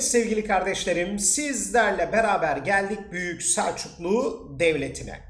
Sevgili kardeşlerim, sizlerle beraber geldik Büyük Selçuklu Devleti'ne.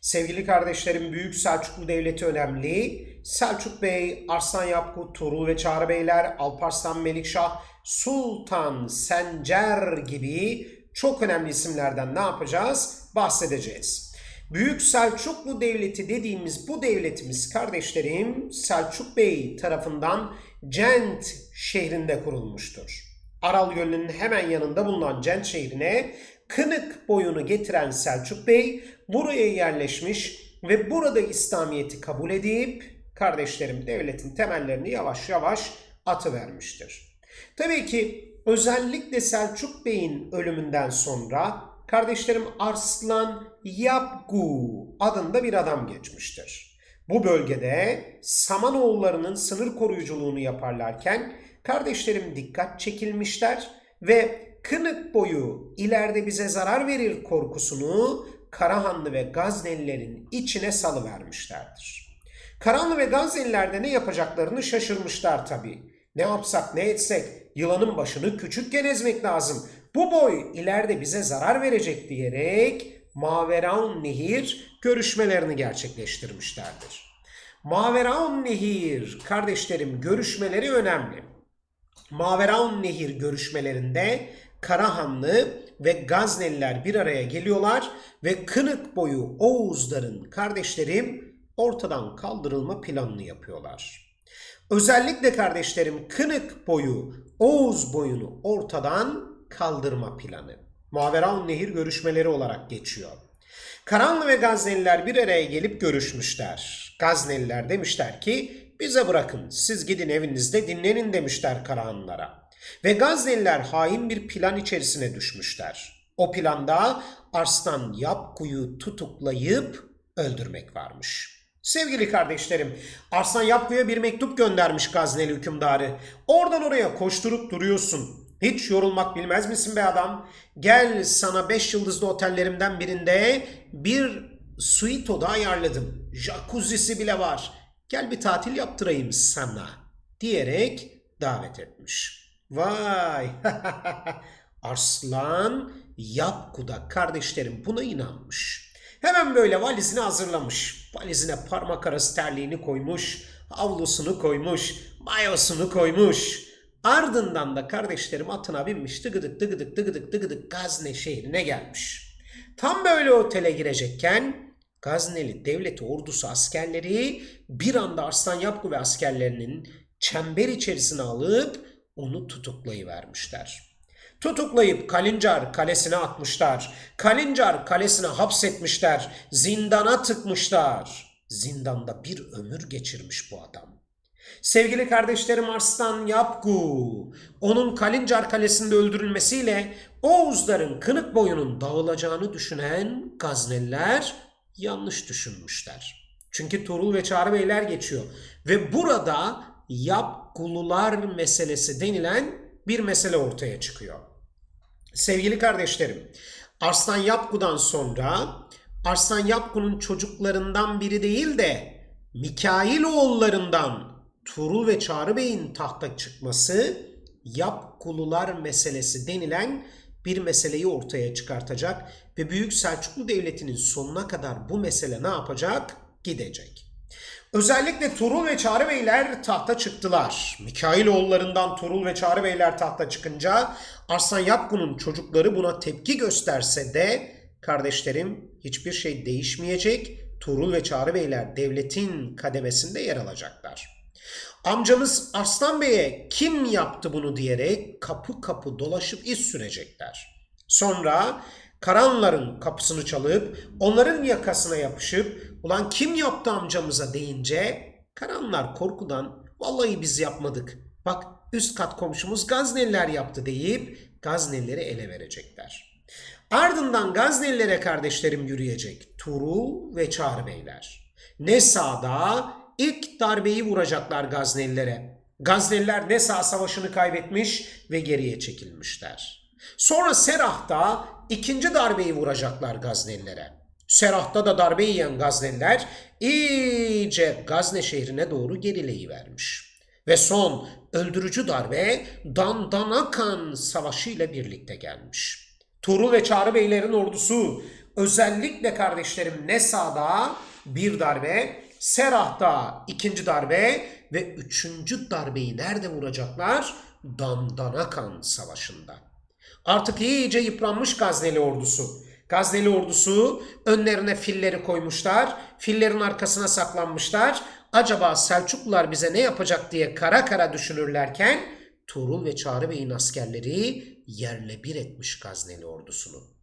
Sevgili kardeşlerim, Büyük Selçuklu Devleti önemli. Selçuk Bey, Arslan Yapkut, Tuğrul ve Çağrı Beyler, Alparslan Melikşah, Sultan Sencer gibi çok önemli isimlerden ne yapacağız? Bahsedeceğiz. Büyük Selçuklu Devleti dediğimiz bu devletimiz kardeşlerim Selçuk Bey tarafından Cent şehrinde kurulmuştur. Aral Gölü'nün hemen yanında bulunan Cent şehrine Kınık boyunu getiren Selçuk Bey buraya yerleşmiş ve burada İslamiyet'i kabul edip kardeşlerim devletin temellerini yavaş yavaş atıvermiştir. Tabii ki özellikle Selçuk Bey'in ölümünden sonra kardeşlerim Arslan Yapgu adında bir adam geçmiştir. Bu bölgede Samanoğullarının sınır koruyuculuğunu yaparlarken kardeşlerim dikkat çekilmişler ve Kınık boyu ileride bize zarar verir korkusunu Karahanlı ve Gaznelilerin içine salıvermişlerdir. Karahanlı ve Gazneliler de ne yapacaklarını şaşırmışlar tabii. Ne yapsak ne etsek yılanın başını küçükken ezmek lazım. Bu boy ileride bize zarar verecek diyerek Maveraun Nehir görüşmelerini gerçekleştirmişlerdir. Maveraun Nehir kardeşlerim görüşmeleri önemli. Maveraun Nehir görüşmelerinde Karahanlı ve Gazneliler bir araya geliyorlar ve Kınık boyu Oğuzların kardeşlerim ortadan kaldırılma planını yapıyorlar. Özellikle kardeşlerim Kınık boyu Oğuz boyunu ortadan kaldırma planı. Maveraun Nehir görüşmeleri olarak geçiyor. Karanlı ve Gazneliler bir araya gelip görüşmüşler. Gazneliler demişler ki bize bırakın siz gidin evinizde dinlenin demişler Karahanlılara. Ve Gazneliler hain bir plan içerisine düşmüşler. O planda Arslan Yapku'yu tutuklayıp öldürmek varmış. Sevgili kardeşlerim, Arslan Yapku'ya bir mektup göndermiş Gazneli hükümdarı. Oradan oraya koşturup duruyorsun. Hiç yorulmak bilmez misin be adam? Gel sana 5 yıldızlı otellerimden birinde bir suite oda ayarladım. Jacuzzi'si bile var. Gel bir tatil yaptırayım sana diyerek davet etmiş. Vay! Arslan Yapku'da kardeşlerim buna inanmış. Hemen böyle valizini hazırlamış. Valizine parmak arası terliğini koymuş, havlusunu koymuş, mayosunu koymuş. Ardından da kardeşlerim atına binmiş tıgıdık tıgıdık tıgıdık tıgıdık Gazne şehrine gelmiş. Tam böyle otele girecekken Gazneli devleti ordusu askerleri bir anda Arslan Yapku ve askerlerinin çember içerisine alıp onu tutuklayıvermişler. Tutuklayıp Kalincar kalesine atmışlar. Kalincar kalesine hapsetmişler. Zindana tıkmışlar. Zindanda bir ömür geçirmiş bu adam. Sevgili kardeşlerim Arslan Yapgu, onun Kalincar Kalesi'nde öldürülmesiyle Oğuzların kınık boyunun dağılacağını düşünen Gazneliler yanlış düşünmüşler. Çünkü Tuğrul ve Çağrı Beyler geçiyor. Ve burada Yapgulular meselesi denilen bir mesele ortaya çıkıyor. Sevgili kardeşlerim, Arslan Yapgu'dan sonra Arslan Yapgu'nun çocuklarından biri değil de Mikail oğullarından Tuğrul ve Çağrı Bey'in tahta çıkması Yapgulular meselesi denilen bir meseleyi ortaya çıkartacak ve Büyük Selçuklu Devleti'nin sonuna kadar bu mesele ne yapacak? Gidecek. Özellikle Tuğrul ve Çağrı Beyler tahta çıktılar. Mikailoğullarından Tuğrul ve Çağrı Beyler tahta çıkınca Arslan Yapgun'un çocukları buna tepki gösterse de kardeşlerim hiçbir şey değişmeyecek. Tuğrul ve Çağrı Beyler devletin kademesinde yer alacaklar. Amcamız Arslan Bey'e kim yaptı bunu diyerek kapı kapı dolaşıp iz sürecekler. Sonra Karanların kapısını çalıp onların yakasına yapışıp ulan kim yaptı amcamıza deyince Karanlar korkudan vallahi biz yapmadık. Bak üst kat komşumuz Gazneliler yaptı deyip Gaznelileri ele verecekler. Ardından Gaznelilere kardeşlerim yürüyecek Tuğrul ve Çağrı Beyler. Ne sağda ilk darbeyi vuracaklar Gaznelilere. Gazneliler Nesa Savaşı'nı kaybetmiş ve geriye çekilmişler. Sonra Serah'ta ikinci darbeyi vuracaklar Gaznelilere. Serah'ta da darbe yiyen Gazneliler iyice Gazne şehrine doğru gerileyivermiş. Ve son öldürücü darbe Dandanakan Savaşı ile birlikte gelmiş. Tuğrul ve Çağrı Beylerin ordusu özellikle kardeşlerim Nesa'da bir darbe, Serah'ta ikinci darbe ve üçüncü darbeyi nerede vuracaklar? Dandanakan Savaşı'nda. Artık iyice yıpranmış Gazneli ordusu. Gazneli ordusu önlerine filleri koymuşlar. Fillerin arkasına saklanmışlar. Acaba Selçuklular bize ne yapacak diye kara kara düşünürlerken Tuğrul ve Çağrı Bey'in askerleri yerle bir etmiş Gazneli ordusunu.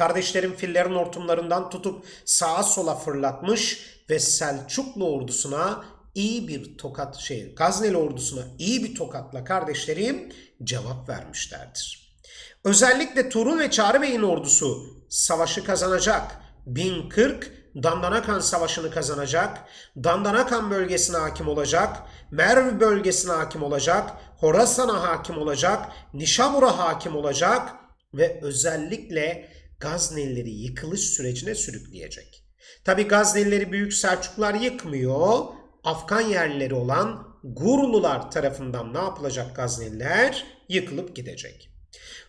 Kardeşlerim fillerin hortumlarından tutup sağa sola fırlatmış ve Selçuklu ordusuna iyi bir tokat şey Gazneli ordusuna iyi bir tokatla kardeşlerim cevap vermişlerdir. Özellikle Tuğrul ve Çağrı Bey'in ordusu savaşı kazanacak. 1040 Dandanakan Savaşı'nı kazanacak. Dandanakan bölgesine hakim olacak. Merv bölgesine hakim olacak. Horasan'a hakim olacak. Nişabur'a hakim olacak. Ve özellikle Gaznelileri yıkılış sürecine sürükleyecek. Tabi Gaznelileri Büyük Selçuklular yıkmıyor. Afgan yerlileri olan Gurulular tarafından ne yapılacak Gazneliler? Yıkılıp gidecek.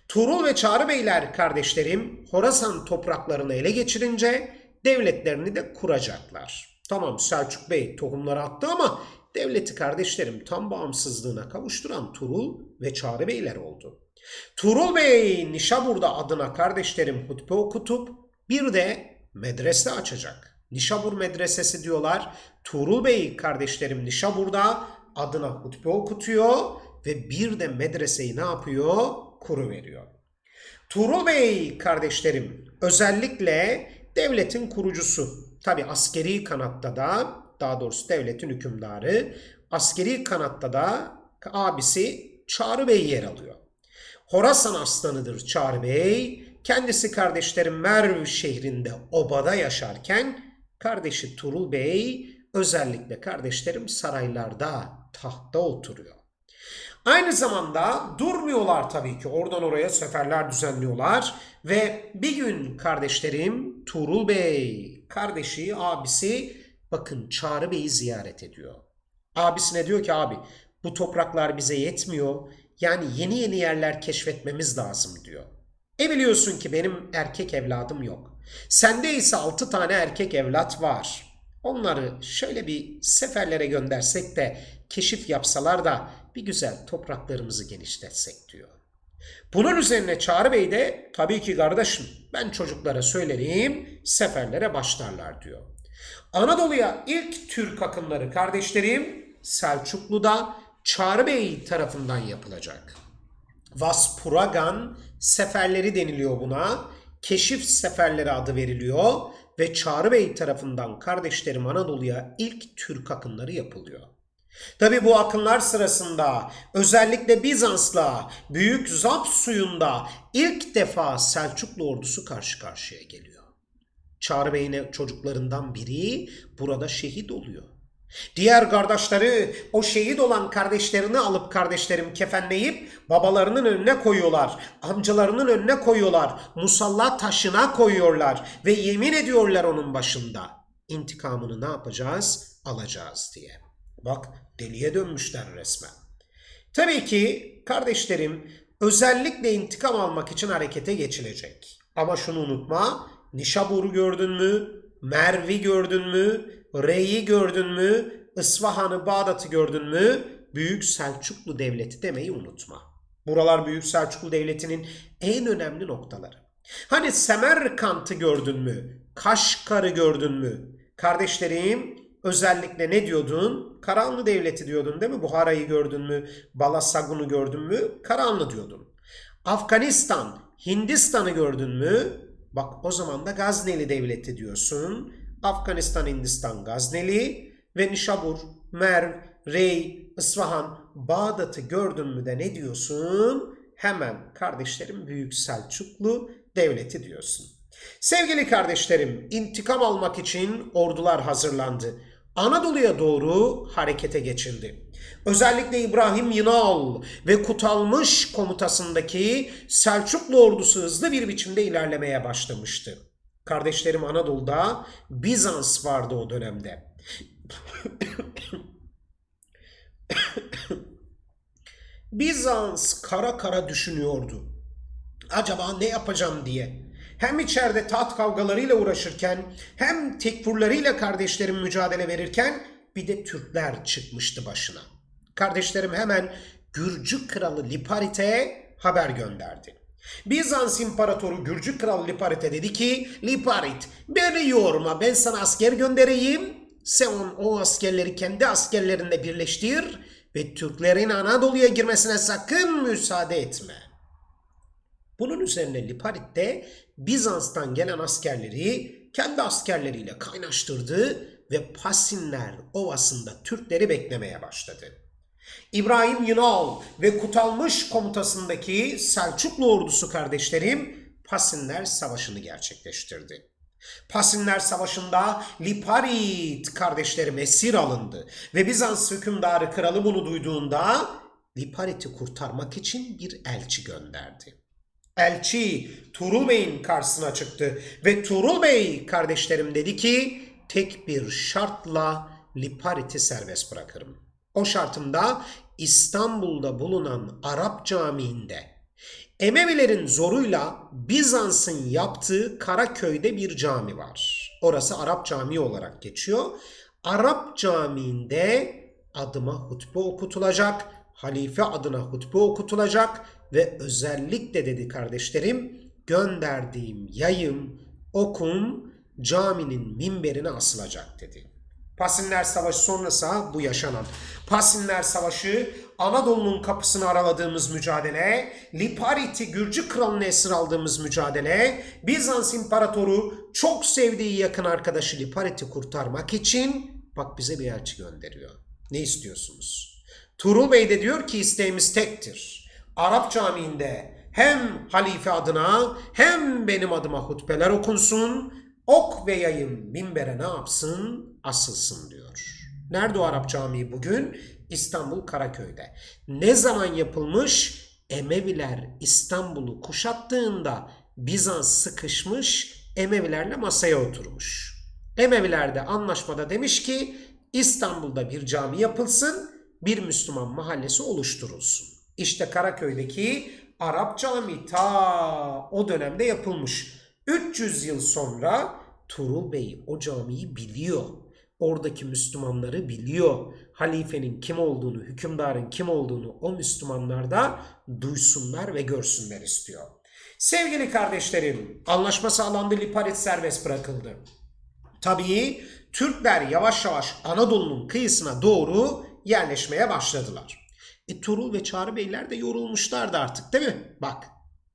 Tuğrul ve Çağrı Beyler kardeşlerim Horasan topraklarını ele geçirince devletlerini de kuracaklar. Tamam Selçuk Bey tohumları attı ama devleti kardeşlerim tam bağımsızlığına kavuşturan Tuğrul ve Çağrı Beyler oldu. Tuğrul Bey Nişabur'da adına kardeşlerim hutbe okutup bir de medrese açacak. Nişabur Medresesi diyorlar. Tuğrul Bey kardeşlerim Nişabur'da adına hutbe okutuyor ve bir de medreseyi ne yapıyor? Kuru veriyor. Tuğrul Bey kardeşlerim özellikle devletin kurucusu. Tabi askeri kanatta da daha doğrusu devletin hükümdarı askeri kanatta da abisi Çağrı Bey yer alıyor. Horasan aslanıdır Çağrı Bey. Kendisi kardeşlerim Merv şehrinde obada yaşarken kardeşi Turul Bey özellikle kardeşlerim saraylarda tahtta oturuyor. Aynı zamanda durmuyorlar tabii ki. Oradan oraya seferler düzenliyorlar. Ve bir gün kardeşlerim Tuğrul Bey, kardeşi, abisi bakın Çağrı Bey'i ziyaret ediyor. Abisine diyor ki abi bu topraklar bize yetmiyor. Yani yeni yeni yerler keşfetmemiz lazım diyor. E biliyorsun ki benim erkek evladım yok. Sende ise altı tane erkek evlat var. Onları şöyle bir seferlere göndersek de keşif yapsalar da bir güzel topraklarımızı genişletsek diyor. Bunun üzerine Çağrı Bey de tabii ki kardeşim ben çocuklara söylerim seferlere başlarlar diyor. Anadolu'ya ilk Türk akımları kardeşlerim Selçuklu'da Çağrı Bey tarafından yapılacak. Vaspuragan seferleri deniliyor buna. Keşif seferleri adı veriliyor ve Çağrı Bey tarafından kardeşlerim Anadolu'ya ilk Türk akınları yapılıyor. Tabi bu akınlar sırasında özellikle Bizans'la Büyük Zap suyunda ilk defa Selçuklu ordusu karşı karşıya geliyor. Çağrı Bey'in çocuklarından biri burada şehit oluyor. Diğer kardeşleri o şehit olan kardeşlerini alıp kardeşlerim kefenleyip babalarının önüne koyuyorlar. Amcalarının önüne koyuyorlar. Musalla taşına koyuyorlar ve yemin ediyorlar onun başında. İntikamını ne yapacağız? Alacağız diye. Bak deliye dönmüşler resmen. Tabii ki kardeşlerim özellikle intikam almak için harekete geçilecek. Ama şunu unutma. Nişabur'u gördün mü? Merv'i gördün mü? Rey'i gördün mü? İsfahan'ı, Bağdat'ı gördün mü? Büyük Selçuklu Devleti demeyi unutma. Buralar Büyük Selçuklu Devleti'nin en önemli noktaları. Hani Semerkant'ı gördün mü? Kaşgar'ı gördün mü? Kardeşlerim özellikle ne diyordun? Karahanlı Devleti diyordun değil mi? Buhara'yı gördün mü? Balasagun'u gördün mü? Karahanlı diyordun. Afganistan, Hindistan'ı gördün mü? Bak o zaman da Gazneli Devleti diyorsun. Afganistan, Hindistan, Gazneli ve Nişabur, Merv, Rey, İsfahan, Bağdat'ı gördün mü de ne diyorsun? Hemen kardeşlerim Büyük Selçuklu Devleti diyorsun. Sevgili kardeşlerim, intikam almak için ordular hazırlandı. Anadolu'ya doğru harekete geçildi. Özellikle İbrahim Yınal ve Kutalmış komutasındaki Selçuklu ordusu hızlı bir biçimde ilerlemeye başlamıştı. Kardeşlerim Anadolu'da Bizans vardı o dönemde. Bizans kara kara düşünüyordu. Acaba ne yapacağım diye. Hem içeride taht kavgalarıyla uğraşırken hem tekfurlarıyla kardeşlerim mücadele verirken bir de Türkler çıkmıştı başına. Kardeşlerim hemen Gürcü kralı Liparite'ye haber gönderdi. Bizans İmparatoru Gürcü kralı Liparite dedi ki Liparit beni yorma ben sana asker göndereyim. Sen o askerleri kendi askerlerinde birleştir ve Türklerin Anadolu'ya girmesine sakın müsaade etme. Bunun üzerine Liparit de Bizans'tan gelen askerleri kendi askerleriyle kaynaştırdı ve Pasinler Ovası'nda Türkleri beklemeye başladı. İbrahim Yunal ve Kutalmış komutasındaki Selçuklu ordusu kardeşlerim Pasinler Savaşı'nı gerçekleştirdi. Pasinler Savaşı'nda Liparit kardeşlerim esir alındı ve Bizans hükümdarı kralı bunu duyduğunda Liparit'i kurtarmak için bir elçi gönderdi. Elçi Tuğrul Bey'in karşısına çıktı ve Tuğrul Bey kardeşlerim dedi ki tek bir şartla Liparit'i serbest bırakırım. O şartımda İstanbul'da bulunan Arap Camii'nde Emevilerin zoruyla Bizans'ın yaptığı Karaköy'de bir cami var. Orası Arap Camii olarak geçiyor. Arap Camii'nde adıma hutbe okutulacak, halife adına hutbe okutulacak ve özellikle dedi kardeşlerim gönderdiğim yayım, okum caminin minberine asılacak dedi. Pasinler Savaşı sonrası bu yaşanan. Pasinler Savaşı Anadolu'nun kapısını araladığımız mücadele, Liparit'i Gürcü kralını esir aldığımız mücadele, Bizans İmparatoru çok sevdiği yakın arkadaşı Liparit'i kurtarmak için bak bize bir elçi gönderiyor. Ne istiyorsunuz? Tuğrul Bey de diyor ki isteğimiz tektir. Arap Camii'nde hem halife adına hem benim adıma hutbeler okunsun, ok ve yayın minbere ne yapsın? Asılsın diyor. Nerede o Arap Camii bugün? İstanbul Karaköy'de. Ne zaman yapılmış? Emeviler İstanbul'u kuşattığında Bizans sıkışmış, Emevilerle masaya oturmuş. Emeviler de anlaşmada demiş ki İstanbul'da bir cami yapılsın, bir Müslüman mahallesi oluşturulsun. İşte Karaköy'deki Arap Camii ta o dönemde yapılmış. 300 yıl sonra Tuğrul Bey o camiyi biliyor. Oradaki Müslümanları biliyor. Halifenin kim olduğunu, hükümdarın kim olduğunu o Müslümanlar da duysunlar ve görsünler istiyor. Sevgili kardeşlerim, anlaşma sağlandı, Liparit serbest bırakıldı. Tabii Türkler yavaş yavaş Anadolu'nun kıyısına doğru yerleşmeye başladılar. E Tuğrul ve Çağrı Beyler de yorulmuşlardı artık değil mi? Bak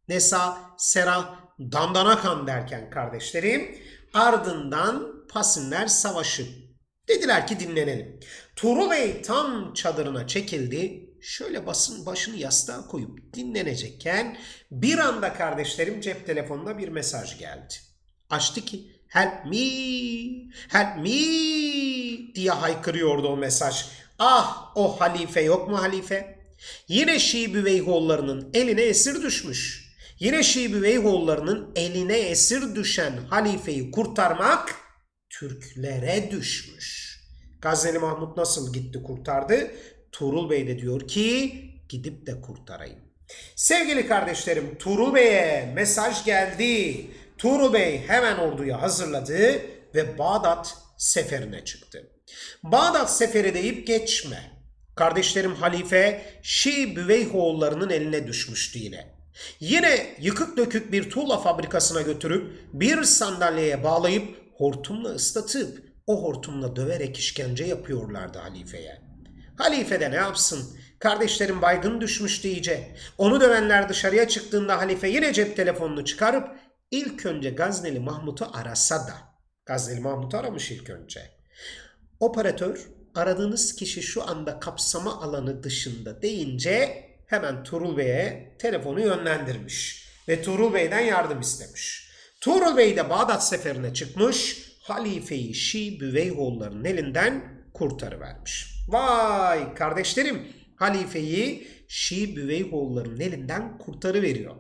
Nesa, Serah, Dandanakan derken kardeşlerim ardından Pasinler Savaşı. Dediler ki dinlenelim. Tuğrul Bey tam çadırına çekildi. Şöyle basın başını yastığa koyup dinlenecekken bir anda kardeşlerim cep telefonuna bir mesaj geldi. Açtı ki help me, help me diye haykırıyordu o mesaj. Ah o halife yok mu halife? Yine Şii Büveyhoğullarının eline esir düşmüş. Yine Şii Büveyhoğullarının eline esir düşen halifeyi kurtarmak Türklere düşmüş. Gazneli Mahmut nasıl gitti kurtardı? Tuğrul Bey de diyor ki gidip de kurtarayım. Sevgili kardeşlerim Tuğrul Bey'e mesaj geldi. Tuğrul Bey hemen orduyu hazırladı ve Bağdat seferine çıktı. Bağdat seferi deyip geçme. Kardeşlerim halife Şii Büveyhoğullarının eline düşmüştü yine. Yine yıkık dökük bir tuğla fabrikasına götürüp bir sandalyeye bağlayıp hortumla ıslatıp o hortumla döverek işkence yapıyorlardı halifeye. Halife de ne yapsın? Kardeşlerim baygın düşmüş iyice. Onu dövenler dışarıya çıktığında halife yine cep telefonunu çıkarıp ilk önce Gazneli Mahmut'u arasa da. Gazneli Mahmut'u aramış ilk önce. Operatör aradığınız kişi şu anda kapsama alanı dışında deyince hemen Tuğrul Bey'e telefonu yönlendirmiş ve Tuğrul Bey'den yardım istemiş. Tuğrul Bey de Bağdat seferine çıkmış, halifeyi Şii Büveyhoğullarının elinden kurtarıvermiş. Vay kardeşlerim, halifeyi Şii Büveyhoğullarının elinden kurtarıveriyor.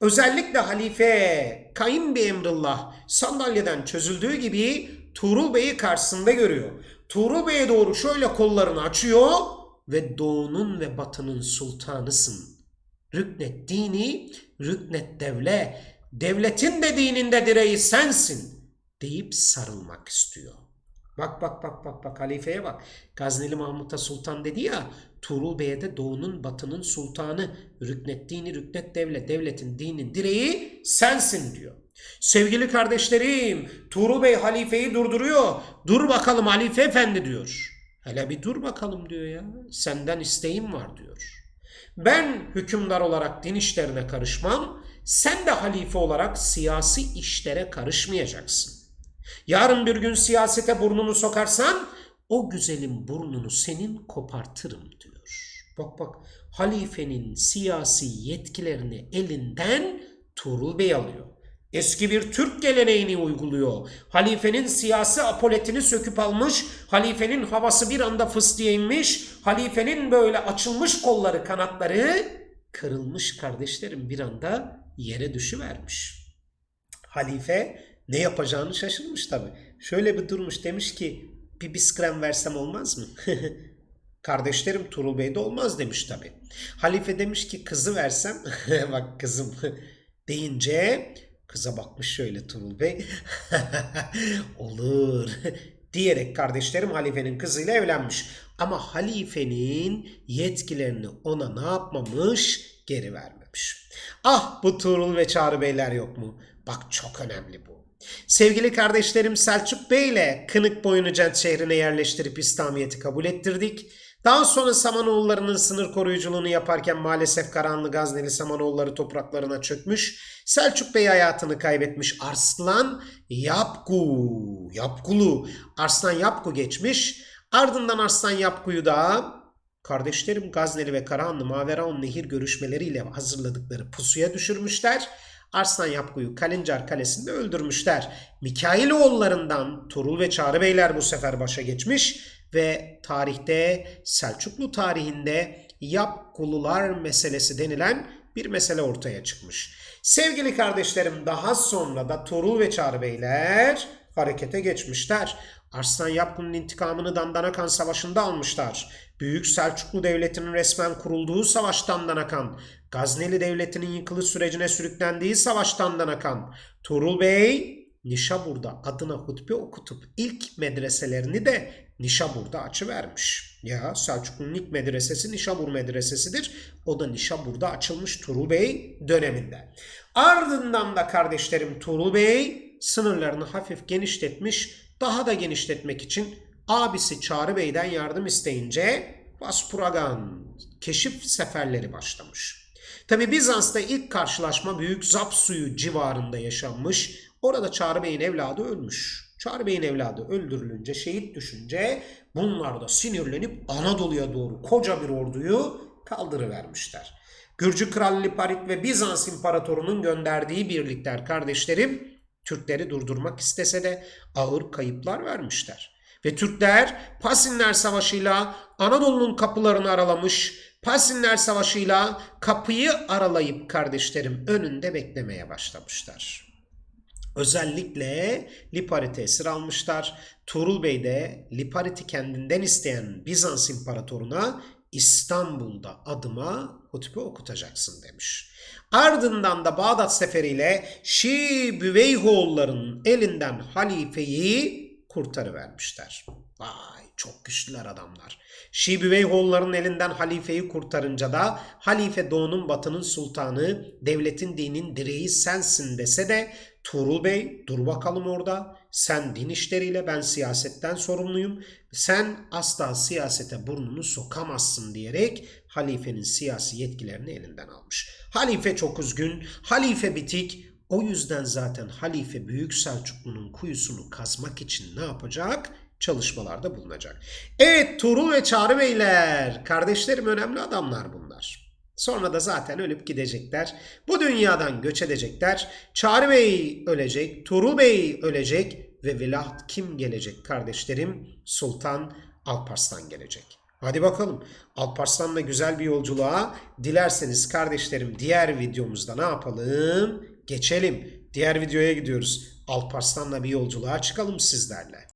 Özellikle halife Kayın Bey Emrullah sandalyeden çözüldüğü gibi Tuğrul Bey'i karşısında görüyor. Tuğrul Bey'e doğru şöyle kollarını açıyor ve doğunun ve batının sultanısın. Rüknet dini, rüknet devle, devletin de dininde direği sensin deyip sarılmak istiyor. Bak bak bak bak bak halifeye bak. Gazneli Mahmut'a sultan dedi ya Tuğrul Bey'e de doğunun batının sultanı rüknet dini rüknet devlet devletin dinin direği sensin diyor. Sevgili kardeşlerim Tuğrul Bey halifeyi durduruyor. Dur bakalım halife efendi diyor. Hele bir dur bakalım diyor ya. Senden isteğim var diyor. Ben hükümdar olarak din işlerine karışmam. Sen de halife olarak siyasi işlere karışmayacaksın. Yarın bir gün siyasete burnunu sokarsan o güzelin burnunu senin kopartırım diyor. Bak bak halifenin siyasi yetkilerini elinden Tuğrul Bey alıyor. Eski bir Türk geleneğini uyguluyor. Halifenin siyasi apoletini söküp almış, halifenin havası bir anda fıstığa inmiş, halifenin böyle açılmış kolları kanatları kırılmış kardeşlerim bir anda yere düşüvermiş. Halife ne yapacağını şaşırmış tabi. Şöyle bir durmuş demiş ki bir biskrem versem olmaz mı? Kardeşlerim Turul Bey de olmaz demiş tabi. Halife demiş ki kızı versem bak kızım deyince kıza bakmış şöyle Turul Bey olur diyerek kardeşlerim halifenin kızıyla evlenmiş. Ama halifenin yetkilerini ona ne yapmamış? Geri vermemiş. Ah bu Tuğrul ve Çağrı Beyler yok mu? Bak çok önemli bu. Sevgili kardeşlerim Selçuk Bey ile Kınık Boyunacent şehrine yerleştirip İslamiyet'i kabul ettirdik. Daha sonra Samanoğulları'nın sınır koruyuculuğunu yaparken maalesef Karanlı Gazneli Samanoğulları topraklarına çökmüş. Selçuk Bey hayatını kaybetmiş. Arslan Yapgu, Yapgulu, Arslan Yapgu geçmiş. Ardından Arslan Yapgu'yu da kardeşlerim Gazneli ve Karahanlı Maveraun Nehir görüşmeleriyle hazırladıkları pusuya düşürmüşler. Arslan Yapgu'yu Kalincar Kalesi'nde öldürmüşler. Mikailoğullarından Turul ve Çağrı Beyler bu sefer başa geçmiş ve tarihte Selçuklu tarihinde Yapgulular meselesi denilen bir mesele ortaya çıkmış. Sevgili kardeşlerim daha sonra da Turul ve Çağrı Beyler harekete geçmişler. Arslan Yapgun'un intikamını Dandanakan Savaşı'nda almışlar. Büyük Selçuklu Devleti'nin resmen kurulduğu savaştan Danakan, Gazneli Devleti'nin yıkılış sürecine sürüklendiği savaştan Danakan, Tuğrul Bey Nişabur'da adına hutbe okutup ilk medreselerini de Nişabur'da açıvermiş. Ya Selçuklu'nun ilk medresesi Nişabur medresesidir. O da Nişabur'da açılmış Tuğrul Bey döneminde. Ardından da kardeşlerim Tuğrul Bey sınırlarını hafif genişletmiş. Daha da genişletmek için abisi Çağrı Bey'den yardım isteyince Vaspuragan keşif seferleri başlamış. Tabi Bizans'ta ilk karşılaşma Büyük Zap suyu civarında yaşanmış. Orada Çağrı Bey'in evladı ölmüş. Çağrı Bey'in evladı öldürülünce, şehit düşünce bunlar da sinirlenip Anadolu'ya doğru koca bir orduyu kaldırıvermişler. Gürcü Kralı Liparit ve Bizans İmparatoru'nun gönderdiği birlikler kardeşlerim Türkleri durdurmak istese de ağır kayıplar vermişler. Ve Türkler Pasinler Savaşı'yla Anadolu'nun kapılarını aralamış, Pasinler Savaşı'yla kapıyı aralayıp kardeşlerim önünde beklemeye başlamışlar. Özellikle Liparit'i esir almışlar. Tuğrul Bey de Liparit'i kendinden isteyen Bizans İmparatoruna İstanbul'da adıma hutbe okutacaksın demiş. Ardından da Bağdat seferiyle Şii Büveyhoğulları'nın elinden halifeyi kurtarıvermişler. Vay çok güçlüler adamlar. Şii Büveyhoğulları'nın elinden halifeyi kurtarınca da halife doğunun batının sultanı devletin dinin direği sensin dese de Tuğrul Bey dur bakalım orada. Sen din işleriyle ben siyasetten sorumluyum. Sen asla siyasete burnunu sokamazsın diyerek halifenin siyasi yetkilerini elinden almış. Halife çok üzgün, halife bitik. O yüzden zaten halife Büyük Selçuklu'nun kuyusunu kazmak için ne yapacak? Çalışmalarda bulunacak. Evet Tuğrul ve Çağrı Beyler, kardeşlerim önemli adamlar bunlar. Sonra da zaten ölüp gidecekler. Bu dünyadan göç edecekler. Çağrı Bey ölecek, Tuğrul Bey ölecek ve velaht kim gelecek kardeşlerim? Sultan Alparslan gelecek. Hadi bakalım Alparslan'la güzel bir yolculuğa dilerseniz kardeşlerim diğer videomuzda ne yapalım? Geçelim. Diğer videoya gidiyoruz. Alparslan'la bir yolculuğa çıkalım sizlerle.